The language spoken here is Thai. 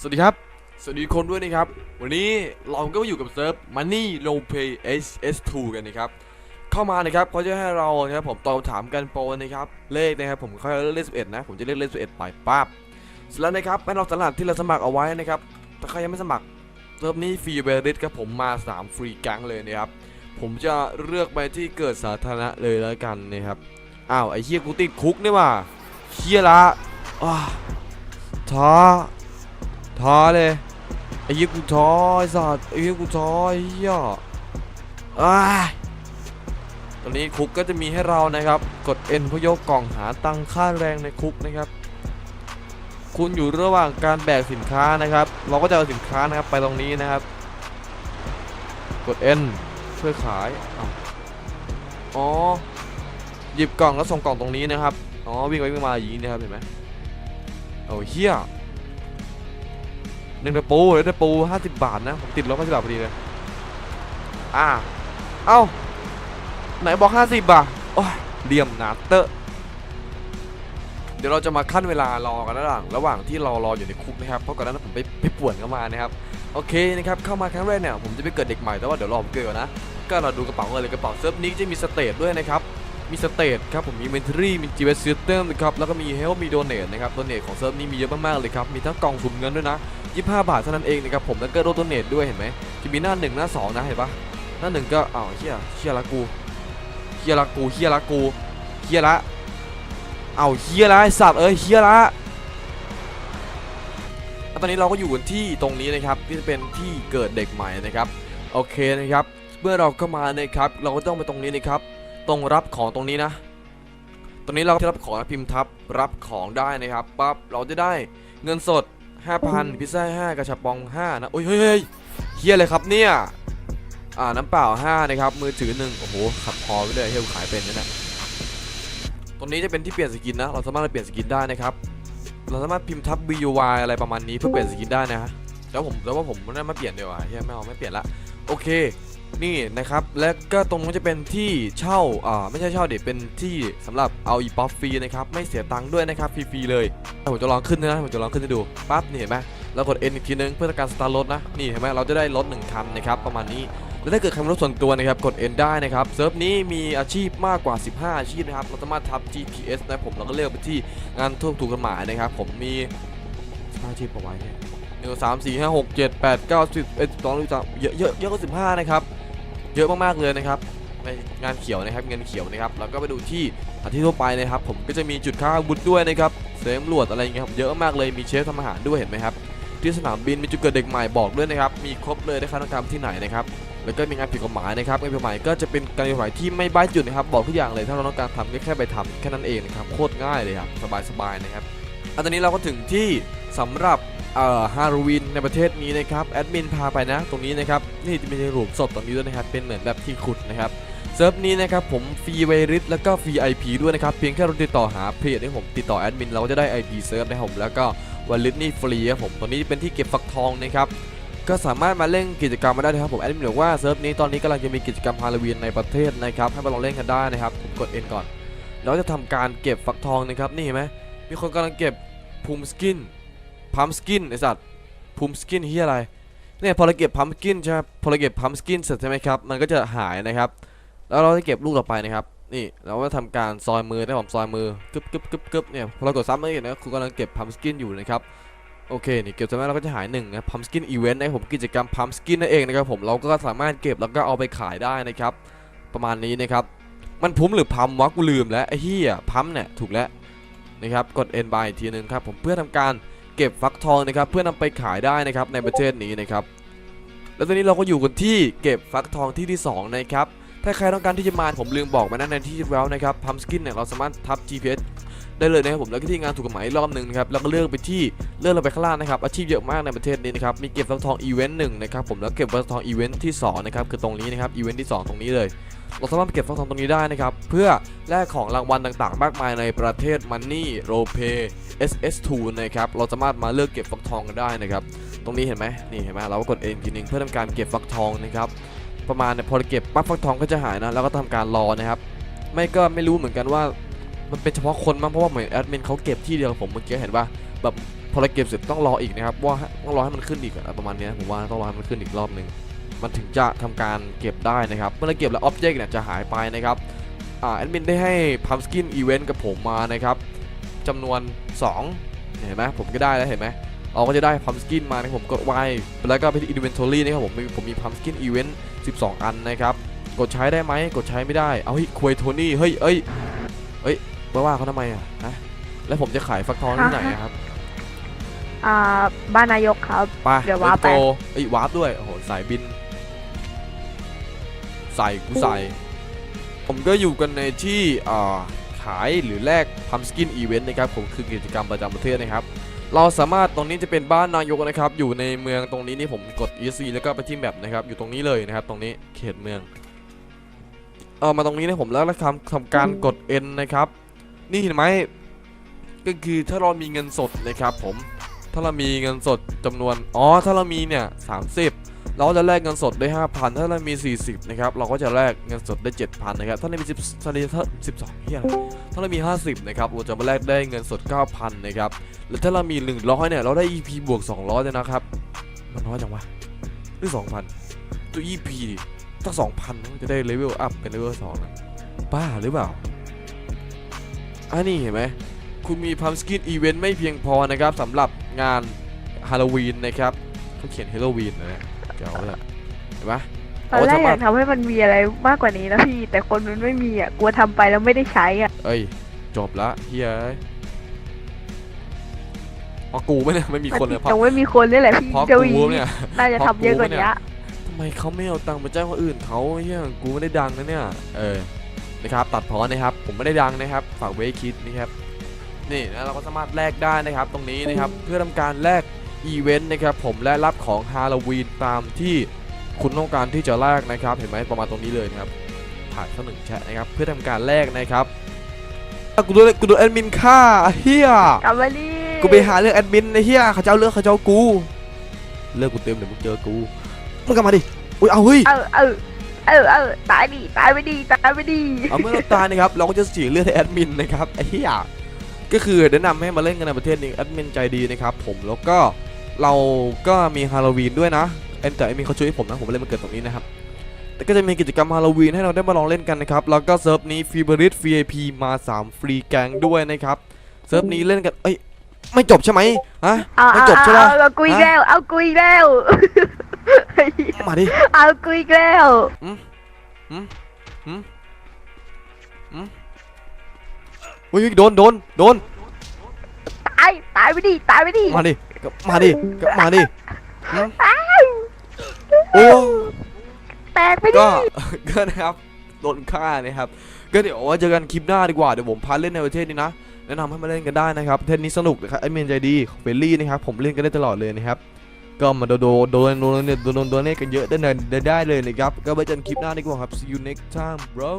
สวัสดีครับ สวัสดีคนด้วยนะครับ วันนี้เราก็มาอยู่กับเซิร์ฟ Money Low Pay HS2 กันนะครับ เข้ามานะครับเขาจะให้เรานะครับผมตอบถามกันโปรนะครับ เลขนะครับผมเขาเลข11นะ ผมจะเลือกเลข11ไปปั๊บเสร็จแล้วนะครับให้เราสลัดที่เราสมัครเอาไว้นะครับถ้าใครยังไม่สมัครเซิร์ฟนี้ฟรีเบริสครับผมมา3ฟรีแก๊งเลยนะครับผมจะเลือกไปที่เกิดสาธารณะเลยแล้วกันนะครับอ้าวไอ้เฮียกูติดคุกนี่ว่ะเฮียละอ้าท้อ ท้อเลยไอ้เหี้ยกูท้อไอ้สัตว์ไอ้เหี้ยกูท้อไอ้เหี้ยอ้าตอนนี้คุกก็จะมีให้เรานะครับ กด N เพื่อยกกล่องหาตังค่าแรงในคุกนะครับ คุณอยู่ระหว่างการแบกสินค้านะครับ เราก็จะเอาสินค้านะครับไปตรงนี้นะครับ กด N เพื่อขายอ๋อหยิบกล่องแล้วส่งกล่องตรงนี้นะครับ อ๋อวิ่งไปวิ่งมาอย่างนี้นะครับเห็นไหมโอ้เฮีย หนึ่งตะปูเลยตะปูห้าสิบบาทนะ ผมติดลบห้าสิบบาทพอดีเลยอ่า เอ้า ไหนบอกห้าสิบบาทโอ้ยเลี่ยมนาเตอะเดี๋ยวเราจะมาขั้นเวลารอกันระหว่างระหว่างที่เรารออยู่ในคุกนะครับ เพราะก่อนหนานั้นผมไปไปป่วนเข้ามานะครับ โอเคนะครับ เข้ามาครั้งแรกเนี่ยผมจะไปเกิดเด็กใหม่ แต่ว่าเดี๋ยวรอผมเกิดก่อนนะ ก็เราดูกระเป๋ากันเลยกระเป๋าเซิร์ฟนี้จะมีสเตทด้วยนะครับ มีสเตทครับผมมี inventory มี g ี s system นะครับ แล้วก็มี help มี donate นะครับ donate ของเซิร์ฟนี้มีเยอะมากๆเลยครับ มีทั้งกล่องสุ่มเงินด้วยนะ 25 บาทเท่านั้นเองนะครับผมแล้วก็โด donate ด้วยเห็นไหมจะมีหน้า1หน้า2นะเห็นปะหน้า1ก็อ้าวเฮียเฮียละกูเฮียละกูเฮียละกูเฮียละอ้าวเฮียละสัตว์เอ้ยเฮียละแล้วตอนนี้เราก็อยู่กันที่ตรงนี้นะครับที่จะเป็นที่เกิดเด็กใหม่นะครับโอเคนะครับเมื่อเราเข้ามานะครับเราก็ต้องไปตรงนี้นะครับตรงรับของตรงนี้นะ ตรงนี้เราจะรับของนะพิมพ์ทับรับของได้นะครับปั๊บเราจะได้เงินสด 5,000พิซซ่า5กระชับปอง5นะโอ้ยเฮ้ยเฮ้ยเฮียเลยครับเนี่ยอ่าน้ำเปล่า5นะครับมือถือหนึ่งโอ้โหขับพอไปเลยเฮียขายเป็นนั่นแหละตรงนี้จะเป็นที่เปลี่ยนสกินนะเราสามารถเปลี่ยนสกินได้นะครับเราสามารถพิมพ์ทับ BUY อะไรประมาณนี้เพื่อเปลี่ยนสกินได้นะฮะแล้วผมแล้วว่าผมไม่ได้มาเปลี่ยนเดี๋ยวอะเฮียไม่เอาไม่เปลี่ยนละโอเค นี่นะครับ และก็ตรงนู้จะเป็นที่เช่าอ่าไม่ใช่เช่าเด็เป็นที่สำหรับเอาอีป๊อปฟรีนะครับไม่เสียตังค์ด้วยนะครับฟรีๆเลยผมจะลองขึ้นนะผมจะลองขึ้นให้ดูปั๊บนี่เห็นไหมเรากด N อีกทีนึงเพื่อการสตาร์ทรถนะนี่เห็นไหมเราจะได้รถหนึ่งคันนะครับประมาณนี้แล้วถ้าเกิดใครมีรถส่วนตัวนะครับกด N ได้นะครับเซิร์ฟนี้มีอาชีพมากกว่า 15 อาชีพนะครับเราสามารถทับ GPS นะผมเราก็เลือกไปที่งานถูกถูกกฎหมายนะครับผมมี15อาชีพเอาไว้เนี่ยหนึ่งสามสี่ห้าหกเจ็ดแปดเก้าสิบเอ็ดสองสามเยอะเยอะเยอะกว่าสิบห้านะครับ เยอะมากๆเลยนะครับในงานเขียวนะครับเงินเขียวนะครับแล้วก็ไปดูที่สถานที่ทั่วไปนะครับ ผมก็จะมีจุดค้าอาวุธด้วยนะครับเซฟตำรวจอะไรเงี้ยครับเยอะมากเลยมีเชฟทำอาหารด้วยเห็นไหมครับที่สนามบินมีจุดเกิดเด็กใหม่บอกด้วยนะครับมีครบเลยนะครับต้องทำที่ไหนนะครับแล้วก็มีงานผิดกฎหมายนะครับงานผิดกฎหมายก็จะเป็นการผิดกฎหมายที่ไม่บ้ายจุดนะครับบอกทุกอย่างเลยถ้าเราต้องการทำก็แค่ไปทำแค่นั้นเองนะครับโคตรง่ายเลยครับสบายๆนะครับอันนี้เราก็ถึงที่ สำหรับฮาโลวีนในประเทศนี้นะครับแอดมินพาไปนะ ตรงนี้นะครับนี่จะมีหลุมศพตรงนี้ด้วยนะครับเป็นเหมือนแบบที่ขุดนะครับเซิร์ฟนี้นะครับผมฟรีเวริสแล้วก็ฟรี IP ด้วยนะครับเพียงแค่เราติดต่อหาเพจที่ผมติดต่อแอดมินเราก็จะได้ IP เซิร์ฟนะครับผมแล้วก็วันลิสนี่ฟรีครับผมตรงนี้เป็นที่เก็บฟักทองนะครับก็สามารถมาเล่นกิจกรรมมาได้นะครับผมแอดมินบอกว่าเซิร์ฟนี้ตอนนี้กำลังจะมีกิจกรรมฮาโลวีนในประเทศนะครับให้มาลองเล่นกันได้นะครับผมกด N ก่อนแล้วจะทำการเก็บฟักทองนะครับนี่เห็นไหมมีคนกำลังเก็บพูมสกิน พัมสกินไอสัตว์พูมสกินที่อะไรเนี่ยพอเราเก็บพัมสกินใช่ไหมพอเราเก็บพัมสกินเสร็จใช่ไหมครับมันก็จะหายนะครับ แล้วเราจะเก็บลูกต่อไปนะครับนี่เราก็ทำการซอยมือได้ผมซอยมือกึบกึบกึบกึบเนี่ยพอเรากดซ้ำไม่เห็นนะคุณกำลังเก็บพัมสกินอยู่นะครับโอเคนี่เก็บเสร็จแล้วเราก็จะหายหนึ่งนะพัมสกินอีเวนต์นะผมกิจกรรมพัมสกินนั่นเองนะครับผมเราก็สามารถเก็บแล้วก็เอาไปขายได้นะครับ ประมาณนี้นะครับมันพุ้มหรือพัมวะกูลืมแล้วไอ้เหี้ยพัมเนี่ยถูกแล้วนะครับกด N by อีกทีนึงครับผมเพื่อทำการ เก็บฟักทองนะครับเพื่อนำไปขายได้นะครับในประเทศนี้นะครับแล้วตอนนี้เราก็อยู่กันที่เก็บฟักทองที่ที่สองนะครับถ้าใครต้องการที่จะมาผมลืมบอกไปนะในที่แล้วนะครับพัมสกินเนี่ยเราสามารถทับ GPS ได้เลยนะครับผมแล้วก็ที่งานถูกกฎหมายรอบหนึ่งนะครับแล้วก็เลือกไปที่เลื่อนลงไปข้างล่างนะครับอาชีพเยอะมากในประเทศนี้นะครับมีเก็บฟักทองอีเวนต์หนึ่งนะครับผมแล้วเก็บฟักทองอีเวนต์ที่สองนะครับคือตรงนี้นะครับอีเวนต์ที่สองตรงนี้เลย เราสามารถไปเก็บฟักทองตรงนี้ได้นะครับ เพื่อแลกของรางวัลต่างๆ มากมายในประเทศ Money r o p a y SS2 นะครับ เราสามารถมาเลือกเก็บฟักทองกันได้นะครับ ตรงนี้เห็นไหมนี่เห็นไหมเราก็กดเองทีนึงเพื่อทำการเก็บฟักทองนะครับ ประมาณเนี่ยพอเราเก็บปั๊บฟักทองก็จะหายนะ แล้วก็ทำการรอนะครับ ไม่ก็ไม่รู้เหมือนกันว่า มันเป็นเฉพาะคนมั้ง เพราะว่าเหมือนแอดมินเขาเก็บที่เดียวผมเมื่อกี้เห็นปะแบบพอเราเก็บเสร็จต้องรออีกนะครับ ว่าต้องรอให้มันขึ้นอีกประมาณนี้ผมว่าต้องรอให้มันขึ้นอีกรอบหนึ่ง มันถึงจะทำการเก็บได้นะครับ เมื่อเราเก็บแล้วอ็อบเจกต์เนี่ยจะหายไปนะครับอ่าแอดมินได้ให้พัมสกินอีเวนต์กับผมมานะครับจำนวน 2 เห็นไหมผมก็ได้แล้วเห็นไหมเราก็จะได้พัมสกินมานะครับผมกดไวแล้วก็ไปที่ inventory นะครับผมมีผมมีพัมสกินอีเวนต์12 อันนะครับ กดใช้ได้ไหมกดใช้ไม่ได้ เอาเฮ้ยควยโทนี่เฮ้ยเอ้ยเอ้ยมาว่าเขาทำไมอะนะแล้วผมจะขายฟักทองที่ไหนอะครับอ่าบ้านนายกครับไปเดี๋ยววาร์ปโตไอ้ยวาร์ปด้วย โอ้โห สายบิน ใส่กูใส่ ผมก็อยู่กันในที่อ่าขายหรือแลกพัมสกินอีเวนต์นะครับผมคือกิจกรรมประจำประเทศนะครับ เราสามารถตรงนี้จะเป็นบ้านนายกนะครับ อยู่ในเมืองตรงนี้นี่ผมกด ESC แล้วก็ไปที่แมปนะครับ อยู่ตรงนี้เลยนะครับ ตรงนี้เขตเมืองเอามาตรงนี้นะผมแล้วทำทำการกด N นะครับ นี่เห็นไหมก็คือถ้าเรามีเงินสดนะครับผมถ้าเรามีเงินสดจำนวน อ๋อ ถ้าเรามีเนี่ย30 เราก็จะแลกเงินสดได้ 5,000 ถ้าเรามี 40 นะครับ เราก็จะแลกเงินสดได้ 7,000 นะครับ ถ้าเรามี10ถ้าเรา12เฮียถ้าเรามี 50 นะครับ เราจะมาแลกได้เงินสด 9,000 นะครับ แล้วถ้าเรามี 100 เนี่ย เราได้ EP บวก 200เลยนะครับ มันน้อยจังวะหรือ 2,000 ตัว EP ดิตั้ง2,000มันจะได้เลเวลอัพเป็นเลเวล2นะบ้าหรือเปล่าอันนี้เห็นไหม คุณมีพัมสกินอีเวนต์ไม่เพียงพอนะครับสำหรับงานฮาโลวีนนะครับเขาเขียนฮาโลวีนนะ เนี่ยเจ๋วเลยเห็นไหมตอนแรกเอาอไว้ยากทำให้มันมีอะไรมากกว่านี้นะพี่ แต่คนมันไม่มีอะกลัวทำไปแล้วไม่ได้ใช้อะ เอ้ย จบละเฮียเอ้ยอ๋อกูไม่เนี่ยไม่มีคนเลยเพราะยังไม่มีคนนี่แหละพี่เพราะเจ้ากูอีเนี่ยน่าจะทำเยอะกว่านี้ทำไมเขาไม่เอาตังค์ไปจ้างคนอื่นเขาเฮียกูไม่ได้ดังนะเนี่ย เออนะครับ ตัดพอนะครับ ผมไม่ได้ดังนะครับ ฝากไว้ให้คิดนะครับนี่นะเราก็สามารถแลกได้นะครับ ตรงนี้นะครับ เพื่อทำการแลก อีเวนต์นะครับผมและรับของฮาโลวีนตามที่คุณต้องการที่จะแลกนะครับ เห็นไหมประมาณตรงนี้เลยนะครับผ่านข้อหนึ่งแชทนะครับเพื่อทำการแลกนะครับอะกูโดนกูโดนแอดมินฆ่าเฮียกลับมาดิกูไปหาเรื่องแอดมินไอ้เฮียเขาจะเอาเรื่องเขาจะเอากูเรื่องกูเต็มเดี๋ยวมึงเจอกูมึงกลับมาดิอุ้ยเอาเฮ้ยเออเออเออเออตายดิตายไปดิตายไปดิเอาเมื่อเราตายนะครับเราก็จะเสียเลือดให้แอดมินนะครับไอ้เหี้ยก็คือแนะนำให้มาเล่นกันในประเทศนี้แอดมินใจดีนะครับผมแล้วก็ เราก็มีฮาโลวีนด้วยนะเอ็นแต่ไอ้มีเขาช่วยให้ผมนะ ผมมาเล่นมาเกิดตรงนี้นะครับ แต่ก็จะมีกิจกรรมฮาโลวีนให้เราได้มาลองเล่นกันนะครับ แล้วก็เซิร์ฟนี้ฟีเบริส VIP มา 3 ฟรีแกงด้วยนะครับ เซิร์ฟนี้เล่นกัน เอ้ย ไม่จบใช่ไหมฮะเอาไม่เอาจบใช่เอาปะเอากุยแล้ว เอากุยแล้ว มาดิ เอากุยแล้วอุ้ยโดน โดน โดน ตาย ตายไปดิ ตายไปดิ มาดิ ก็มาดิก็มาดิหืมโอ้แตกไปดิก็ก็นะครับโดนฆ่านะครับ ก็เดี๋ยวว่าเจอกันคลิปหน้าดีกว่าเดี๋ยวผมพาเล่นในประเทศนี้นะแนะนำให้มาเล่นกันได้นะครับประเทศนี้สนุกนะครับไอเมนใจดีเฟรนลี่นะครับผมเล่นกันได้ตลอดเลยนะครับก็มาโดนโดนโดนโดนโดนโดนโดนกันเยอะได้เลยได้เลยนะครับก็ไว้เจอกันคลิปหน้าดีกว่าครับ see you next time bro